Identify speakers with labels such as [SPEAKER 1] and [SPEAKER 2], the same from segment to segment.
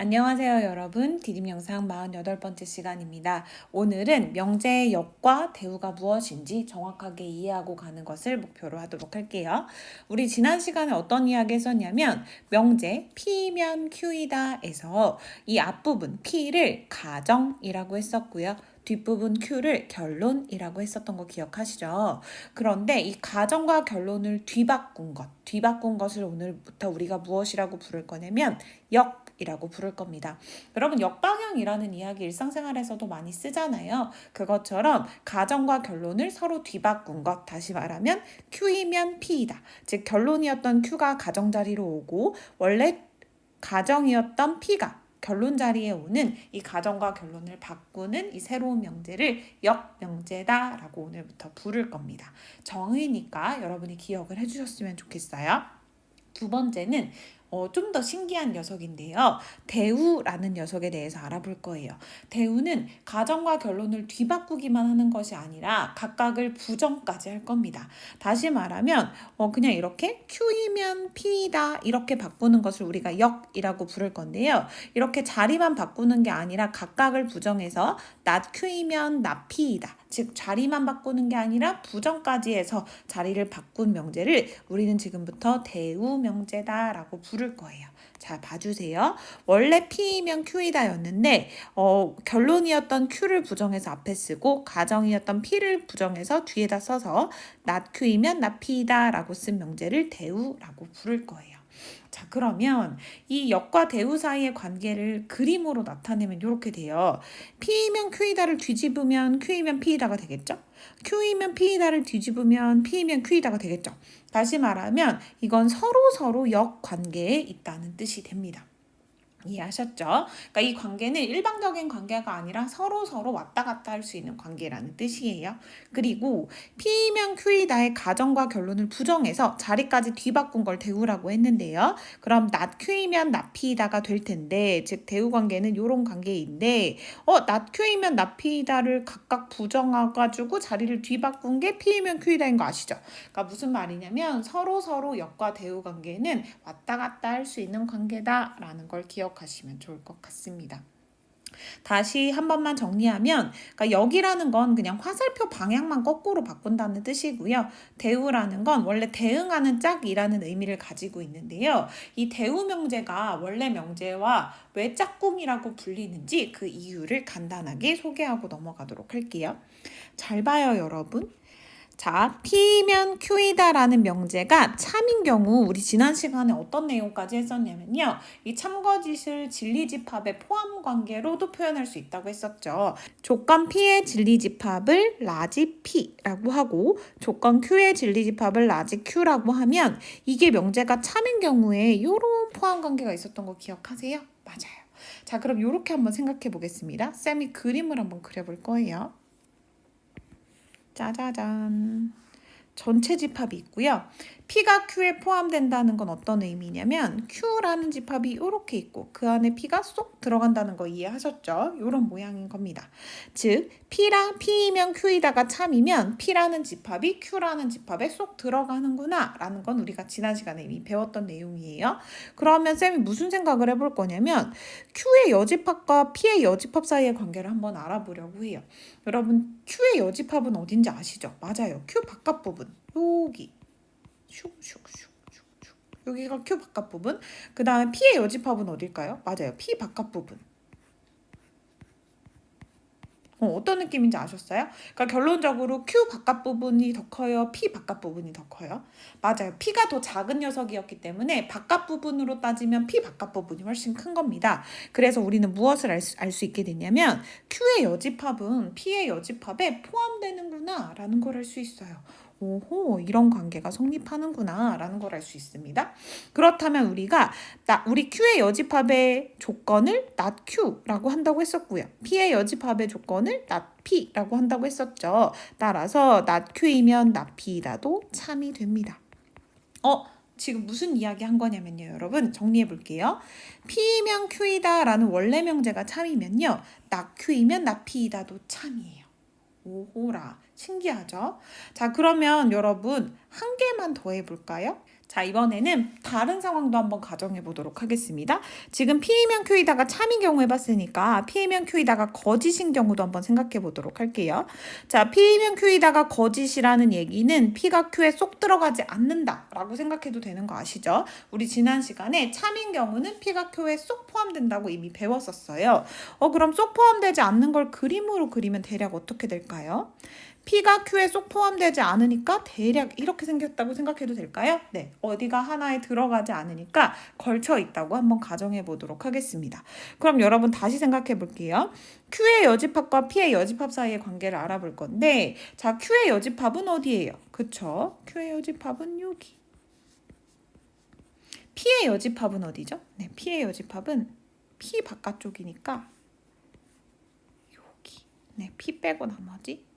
[SPEAKER 1] 안녕하세요 여러분 디딤 영상 48번째 시간입니다. 오늘은 명제의 역과 대우가 무엇인지 정확하게 이해하고 가는 것을 목표로 하도록 할게요. 우리 지난 시간에 어떤 이야기 했었냐면 명제 P면 Q이다 에서 이 앞부분 P를 가정이라고 했었고요. 뒷부분 Q를 결론이라고 했었던 거 기억하시죠? 그런데 이 가정과 결론을 뒤바꾼 것, 뒤바꾼 것을 오늘부터 우리가 무엇이라고 부를 거냐면 역 이라고 부를 겁니다. 여러분 역방향이라는 이야기 일상생활에서도 많이 쓰잖아요. 그것처럼 가정과 결론을 서로 뒤바꾼 것 다시 말하면 Q이면 P이다. 즉 결론이었던 Q가 가정 자리로 오고 원래 가정이었던 P가 결론 자리에 오는 이 가정과 결론을 바꾸는 이 새로운 명제를 역명제다라고 오늘부터 부를 겁니다. 정의니까 여러분이 기억을 해주셨으면 좋겠어요. 두 번째는 어, 좀 더 신기한 녀석인데요. 대우라는 녀석에 대해서 알아볼 거예요. 대우는 가정과 결론을 뒤바꾸기만 하는 것이 아니라 각각을 부정까지 할 겁니다. 다시 말하면 어, 그냥 이렇게 Q이면 P다 이렇게 바꾸는 것을 우리가 역이라고 부를 건데요. 이렇게 자리만 바꾸는 게 아니라 각각을 부정해서 not Q이면 not P이다. 즉 자리만 바꾸는 게 아니라 부정까지 해서 자리를 바꾼 명제를 우리는 지금부터 대우 명제다라고 부를 거예요. 자, 봐주세요. 원래 P이면 Q이다였는데 어, 결론이었던 Q를 부정해서 앞에 쓰고 가정이었던 P를 부정해서 뒤에다 써서 not Q이면 not P이다 라고 쓴 명제를 대우라고 부를 거예요. 자, 그러면 이 역과 대우 사이의 관계를 그림으로 나타내면 이렇게 돼요. P이면 Q이다를 뒤집으면 Q이면 P이다가 되겠죠? Q이면 P이다를 뒤집으면 P이면 Q이다가 되겠죠? 다시 말하면 이건 서로 서로 역 관계에 있다는 뜻이 됩니다. 이해하셨죠? 그러니까 이 관계는 일방적인 관계가 아니라 서로 서로 왔다 갔다 할 수 있는 관계라는 뜻이에요. 그리고 P면 Q이다의 가정과 결론을 부정해서 자리까지 뒤바꾼 걸 대우라고 했는데요. 그럼 not Q이면 not P이다가 될 텐데 즉 대우 관계는 이런 관계인데 어 not Q이면 not P이다를 각각 부정해가지고 자리를 뒤바꾼 게 P이면 Q이다인 거 아시죠? 그러니까 무슨 말이냐면 서로 서로 역과 대우 관계는 왔다 갔다 할 수 있는 관계다라는 걸 기억. 기억하시면 좋을 것 같습니다. 다시 한 번만 정리하면 그러니까 여기라는 건 그냥 화살표 방향만 거꾸로 바꾼다는 뜻이고요. 대우라는 건 원래 대응하는 짝이라는 의미를 가지고 있는데요. 이 대우 명제가 원래 명제와 왜 짝꿍이라고 불리는지 그 이유를 간단하게 소개하고 넘어가도록 할게요. 잘 봐요, 여러분. 자, P면 Q이다라는 명제가 참인 경우 우리 지난 시간에 어떤 내용까지 했었냐면요. 이 참거짓을 진리집합의 포함 관계로도 표현할 수 있다고 했었죠. 조건 P의 진리집합을 라지 P라고 하고 조건 Q의 진리집합을 라지 Q라고 하면 이게 명제가 참인 경우에 이런 포함 관계가 있었던 거 기억하세요? 맞아요. 자, 그럼 이렇게 한번 생각해 보겠습니다. 쌤이 그림을 한번 그려볼 거예요. 짜자잔. 전체 집합이 있고요. P가 Q에 포함된다는 건 어떤 의미냐면 Q라는 집합이 이렇게 있고 그 안에 P가 쏙 들어간다는 거 이해하셨죠? 이런 모양인 겁니다. 즉 P랑 P이면 Q이다가 참이면 P라는 집합이 Q라는 집합에 쏙 들어가는구나 라는 건 우리가 지난 시간에 이미 배웠던 내용이에요. 그러면 쌤이 무슨 생각을 해볼 거냐면 Q의 여집합과 P의 여집합 사이의 관계를 한번 알아보려고 해요. 여러분 Q의 여집합은 어딘지 아시죠? 맞아요. Q 바깥 부분 여기 슉슉슉슉슉 여기가 Q 바깥 부분 그 다음에 P의 여집합은 어딜까요? 맞아요. P 바깥 부분 어, 떤 느낌인지 아셨어요? 그러니까 결론적으로 Q 바깥 부분이 더 커요? P 바깥 부분이 더 커요? 맞아요. P가 더 작은 녀석이었기 때문에 바깥 부분으로 따지면 P 바깥 부분이 훨씬 큰 겁니다. 그래서 우리는 무엇을 알 수 있게 됐냐면 Q의 여집합은 P의 여집합에 포함되는구나 라는 걸 알 수 있어요. 오호 이런 관계가 성립하는구나 라는 걸 알 수 있습니다. 그렇다면 우리가 나, 우리 Q의 여집합의 조건을 not Q라고 한다고 했었고요. P의 여집합의 조건을 not P라고 한다고 했었죠. 따라서 not Q이면 not P라도 참이 됩니다. 어? 지금 무슨 이야기 한 거냐면요, 여러분. 정리해 볼게요. P이면 Q이다 라는 원래 명제가 참이면요. not Q이면 not P이다도 참이에요. 오호라. 신기하죠? 자, 그러면 여러분 한 개만 더 해볼까요? 자, 이번에는 다른 상황도 한번 가정해 보도록 하겠습니다. 지금 P이면 Q이다가 참인 경우 해봤으니까 P이면 Q이다가 거짓인 경우도 한번 생각해 보도록 할게요. 자, P이면 Q이다가 거짓이라는 얘기는 P가 Q에 쏙 들어가지 않는다라고 생각해도 되는 거 아시죠? 우리 지난 시간에 참인 경우는 P가 Q에 쏙 포함된다고 이미 배웠었어요. 어, 그럼 쏙 포함되지 않는 걸 그림으로 그리면 대략 어떻게 될까요? P가 Q에 쏙 포함되지 않으니까 대략 이렇게 생겼다고 생각해도 될까요? 네. 어디가 하나에 들어가지 않으니까 걸쳐 있다고 한번 가정해 보도록 하겠습니다. 그럼 여러분 다시 생각해 볼게요. Q의 여집합과 P의 여집합 사이의 관계를 알아볼 건데, 자, Q의 여집합은 어디예요? 그쵸? Q의 여집합은 여기. P의 여집합은 어디죠? 네, P의 여집합은 P 바깥쪽이니까 여기. 네, P 빼고 나머지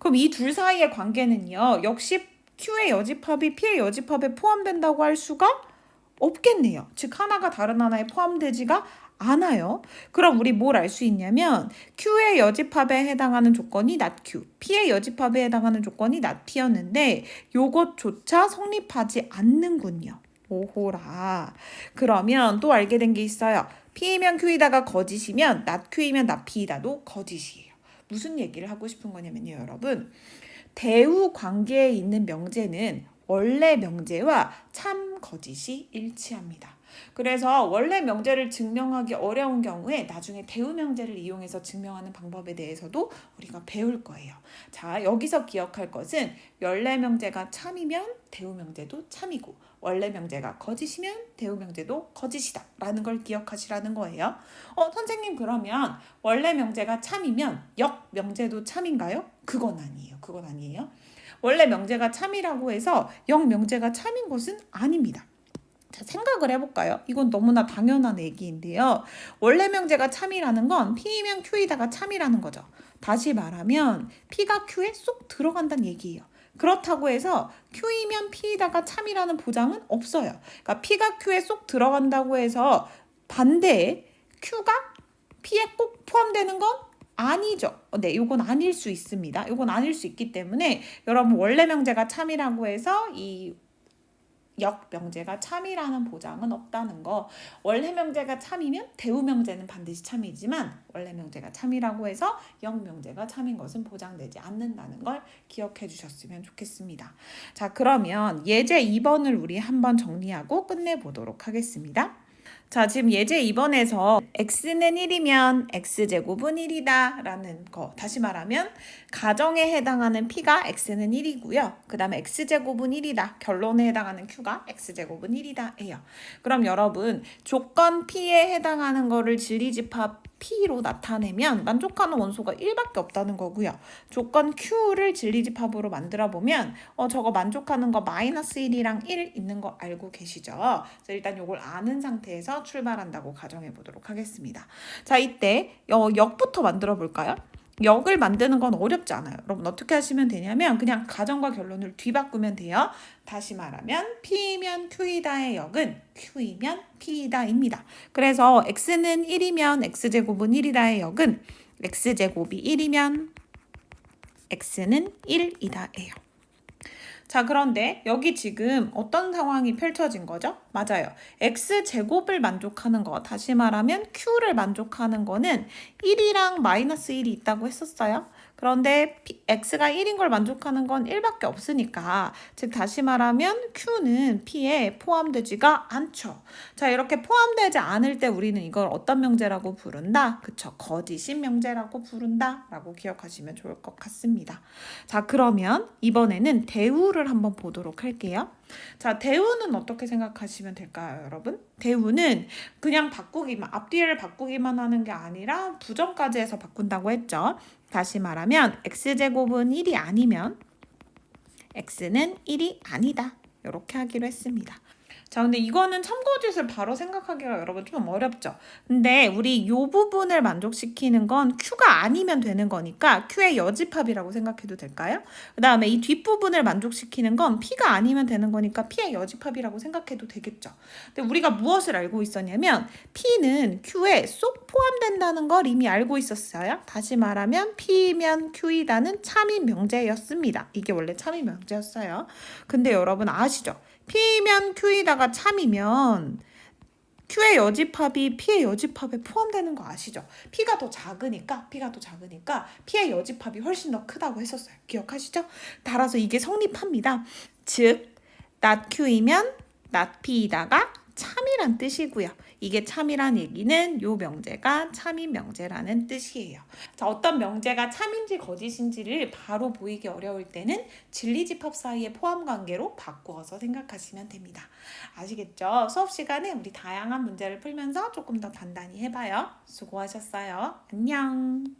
[SPEAKER 1] 그럼 이 둘 사이의 관계는요. 역시 Q의 여집합이 P의 여집합에 포함된다고 할 수가 없겠네요. 즉 하나가 다른 하나에 포함되지가 않아요. 그럼 우리 뭘 알 수 있냐면 Q의 여집합에 해당하는 조건이 not Q, P의 여집합에 해당하는 조건이 not P였는데 요것조차 성립하지 않는군요. 오호라. 그러면 또 알게 된 게 있어요. P이면 Q이다가 거짓이면 not Q이면 not P이다도 거짓이에요. 무슨 얘기를 하고 싶은 거냐면요, 여러분. 대우 관계에 있는 명제는 원래 명제와 참 거짓이 일치합니다. 그래서 원래 명제를 증명하기 어려운 경우에 나중에 대우 명제를 이용해서 증명하는 방법에 대해서도 우리가 배울 거예요. 자, 여기서 기억할 것은 원래 명제가 참이면 대우 명제도 참이고 원래 명제가 거짓이면 대우 명제도 거짓이다 라는 걸 기억하시라는 거예요. 어, 선생님 그러면 원래 명제가 참이면 역 명제도 참인가요? 그건 아니에요. 그건 아니에요. 원래 명제가 참이라고 해서 역 명제가 참인 것은 아닙니다. 자, 생각을 해볼까요? 이건 너무나 당연한 얘기인데요. 원래 명제가 참이라는 건 P이면 Q이다가 참이라는 거죠. 다시 말하면 P가 Q에 쏙 들어간다는 얘기예요. 그렇다고 해서 Q이면 P이다가 참이라는 보장은 없어요. 그러니까 P가 Q에 쏙 들어간다고 해서 반대에 Q가 P에 꼭 포함되는 건 아니죠. 어, 네, 요건 아닐 수 있습니다. 요건 아닐 수 있기 때문에 여러분 원래 명제가 참이라고 해서 이 역명제가 참이라는 보장은 없다는 거. 원래 명제가 참이면 대우 명제는 반드시 참이지만 원래 명제가 참이라고 해서 역명제가 참인 것은 보장되지 않는다는 걸 기억해 주셨으면 좋겠습니다. 자, 그러면 예제 2번을 우리 한번 정리하고 끝내 보도록 하겠습니다. 자, 지금 예제 2번에서 x는 1이면 x제곱은 1이다 라는 거. 다시 말하면 가정에 해당하는 p가 x는 1이고요. 그 다음에 x제곱은 1이다. 결론에 해당하는 q가 x제곱은 1이다 해요. 그럼 여러분 조건 p에 해당하는 거를 진리집합 P로 나타내면 만족하는 원소가 1밖에 없다는 거고요. 조건 Q를 진리집합으로 만들어 보면 어 저거 만족하는 거 마이너스 1이랑 1 있는 거 알고 계시죠? 그래서 일단 이걸 아는 상태에서 출발한다고 가정해 보도록 하겠습니다. 자, 이때 어, 역부터 만들어 볼까요? 역을 만드는 건 어렵지 않아요. 여러분 어떻게 하시면 되냐면 그냥 가정과 결론을 뒤바꾸면 돼요. 다시 말하면 P이면 Q이다의 역은 Q이면 P이다입니다. 그래서 X는 1이면 X제곱은 1이다의 역은 X제곱이 1이면 X는 1이다예요. 자, 그런데 여기 지금 어떤 상황이 펼쳐진 거죠? 맞아요. x제곱을 만족하는 거, 다시 말하면 q를 만족하는 거는 1이랑 마이너스 1이 있다고 했었어요. 그런데 x가 1인 걸 만족하는 건 1밖에 없으니까 즉 다시 말하면 q는 p에 포함되지가 않죠. 자 이렇게 포함되지 않을 때 우리는 이걸 어떤 명제라고 부른다? 그쵸 거짓인 명제라고 부른다 라고 기억하시면 좋을 것 같습니다. 자 그러면 이번에는 대우를 한번 보도록 할게요. 자, 대우는 어떻게 생각하시면 될까요, 여러분? 대우는 그냥 바꾸기만, 앞뒤를 바꾸기만 하는 게 아니라 부정까지 해서 바꾼다고 했죠. 다시 말하면 x제곱은 1이 아니면 x는 1이 아니다. 이렇게 하기로 했습니다. 자, 근데 이거는 참고짓을 바로 생각하기가 여러분 좀 어렵죠. 근데 우리 이 부분을 만족시키는 건 Q가 아니면 되는 거니까 Q의 여집합이라고 생각해도 될까요? 그 다음에 이 뒷부분을 만족시키는 건 P가 아니면 되는 거니까 P의 여집합이라고 생각해도 되겠죠. 근데 우리가 무엇을 알고 있었냐면 P는 Q에 쏙 포함된다는 걸 이미 알고 있었어요. 다시 말하면 P면 Q이다는 참인 명제였습니다. 이게 원래 참인 명제였어요. 근데 여러분 아시죠? P면 Q이다 가 참이면 Q의 여집합이 P의 여집합에 포함되는 거 아시죠? P가 더 작으니까 P가 더 작으니까 P의 여집합이 훨씬 더 크다고 했었어요. 기억하시죠? 따라서 이게 성립합니다. 즉 not Q이면 not P이다가 참이란 뜻이고요. 이게 참이란 얘기는 요 명제가 참인 명제라는 뜻이에요. 자, 어떤 명제가 참인지 거짓인지를 바로 보이기 어려울 때는 진리집합 사이의 포함 관계로 바꾸어서 생각하시면 됩니다. 아시겠죠? 수업 시간에 우리 다양한 문제를 풀면서 조금 더 단단히 해봐요. 수고하셨어요. 안녕.